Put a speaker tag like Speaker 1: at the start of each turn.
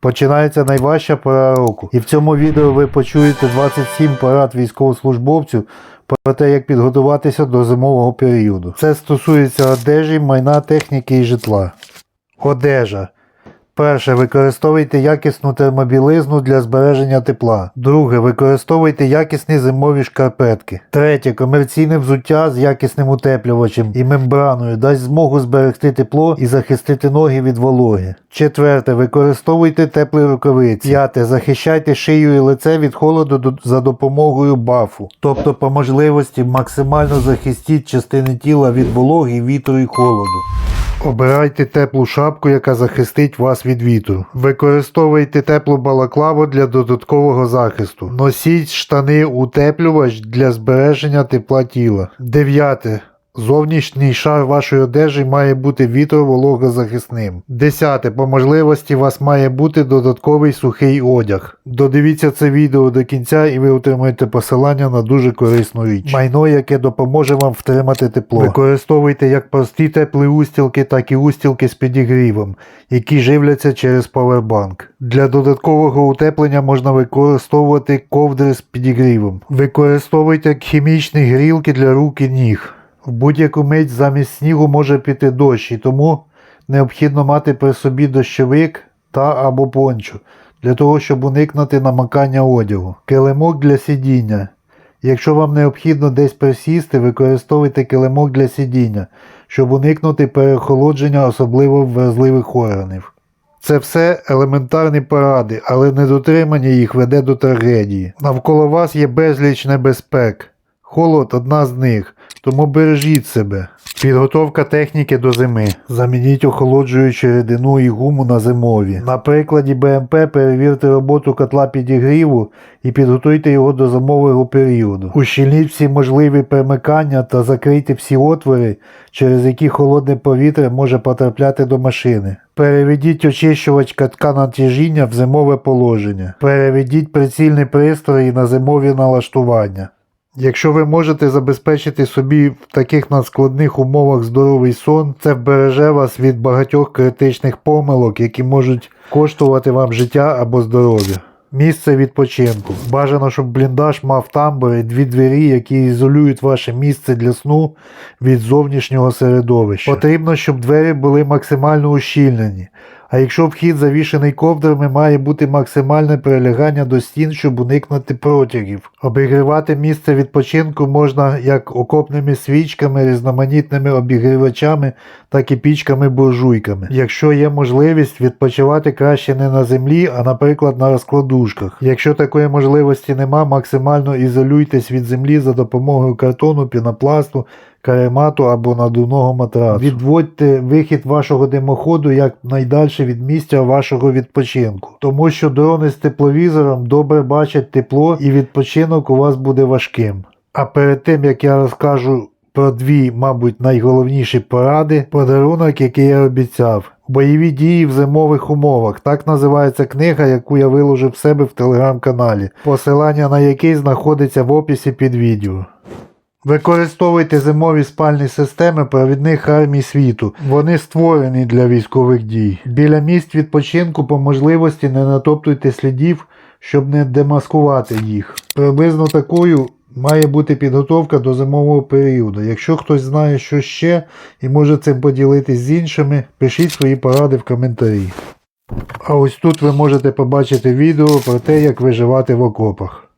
Speaker 1: Починається найважча пора року. І в цьому відео ви почуєте 27 порад військовослужбовців про те, як підготуватися до зимового періоду. Це стосується одежі, майна, техніки і житла. Одежа. Перше. Використовуйте якісну термобілизну для збереження тепла. Друге. Використовуйте якісні зимові шкарпетки. Третє. Комерційне взуття з якісним утеплювачем і мембраною дасть змогу зберегти тепло і захистити ноги від вологи. Четверте. Використовуйте теплі рукавиці. П'яте. Захищайте шию і лице від холоду за допомогою бафу. Тобто, по можливості максимально захистіть частини тіла від вологи, вітру і холоду. Обирайте теплу шапку, яка захистить вас від вітру. Використовуйте теплу балаклаву для додаткового захисту. Носіть штани утеплювач для збереження тепла тіла. Дев'яте. Зовнішній шар вашої одежі має бути вітровологозахисним. Десяте. По можливості у вас має бути додатковий сухий одяг. Додивіться це відео до кінця і ви отримаєте посилання на дуже корисну річ. Майно, яке допоможе вам втримати тепло. Використовуйте як прості теплі устілки, так і устілки з підігрівом, які живляться через павербанк. Для додаткового утеплення можна використовувати ковдри з підігрівом. Використовуйте хімічні грілки для рук і ніг. В будь-яку мить замість снігу може піти дощ, і тому необхідно мати при собі дощовик та або пончо для того, щоб уникнути намакання одягу. Килимок для сидіння. Якщо вам необхідно десь присісти, використовуйте килимок для сидіння, щоб уникнути перехолодження, особливо вразливих органів. Це все елементарні поради, але недотримання їх веде до трагедії. Навколо вас є безліч небезпек. Холод одна з них, тому бережіть себе. Підготовка техніки до зими. Замініть охолоджуючу рідину і гуму на зимові. На прикладі БМП перевірте роботу котла підігріву і підготуйте його до зимового періоду. Ущільніть всі можливі перемикання та закрийте всі отвори, через які холодне повітря може потрапляти до машини. Переведіть очищувач катка натяжіння в зимове положення. Переведіть прицільні пристрої на зимові налаштування. Якщо ви можете забезпечити собі в таких надскладних умовах здоровий сон, це вбереже вас від багатьох критичних помилок, які можуть коштувати вам життя або здоров'я. Місце відпочинку. Бажано, щоб бліндаж мав тамбури, дві двері, які ізолюють ваше місце для сну від зовнішнього середовища. Потрібно, щоб двері були максимально ущільнені. А якщо вхід завішений ковдрами, має бути максимальне прилягання до стін, щоб уникнути протягів. Обігрівати місце відпочинку можна як окопними свічками, різноманітними обігрівачами, так і пічками-буржуйками. Якщо є можливість, відпочивати краще не на землі, а наприклад на розкладушках. Якщо такої можливості нема, максимально ізолюйтесь від землі за допомогою картону, пінопласту, каремату або надувного матрасу. Відводьте вихід вашого димоходу як найдальше від місця вашого відпочинку, тому що дрони з тепловізором добре бачать тепло і відпочинок у вас буде важким. А перед тим як я розкажу про дві, мабуть, найголовніші поради, подарунок, який я обіцяв. Бойові дії в зимових умовах. Так називається книга, яку я виложив в себе в телеграм-каналі, посилання на який знаходиться в описі під відео. Використовуйте зимові спальні системи провідних армій світу. Вони створені для військових дій. Біля місць відпочинку по можливості не натоптуйте слідів, щоб не демаскувати їх. Приблизно такою має бути підготовка до зимового періоду. Якщо хтось знає, що ще і може цим поділитись з іншими, пишіть свої поради в коментарі. А ось тут ви можете побачити відео про те, як виживати в окопах.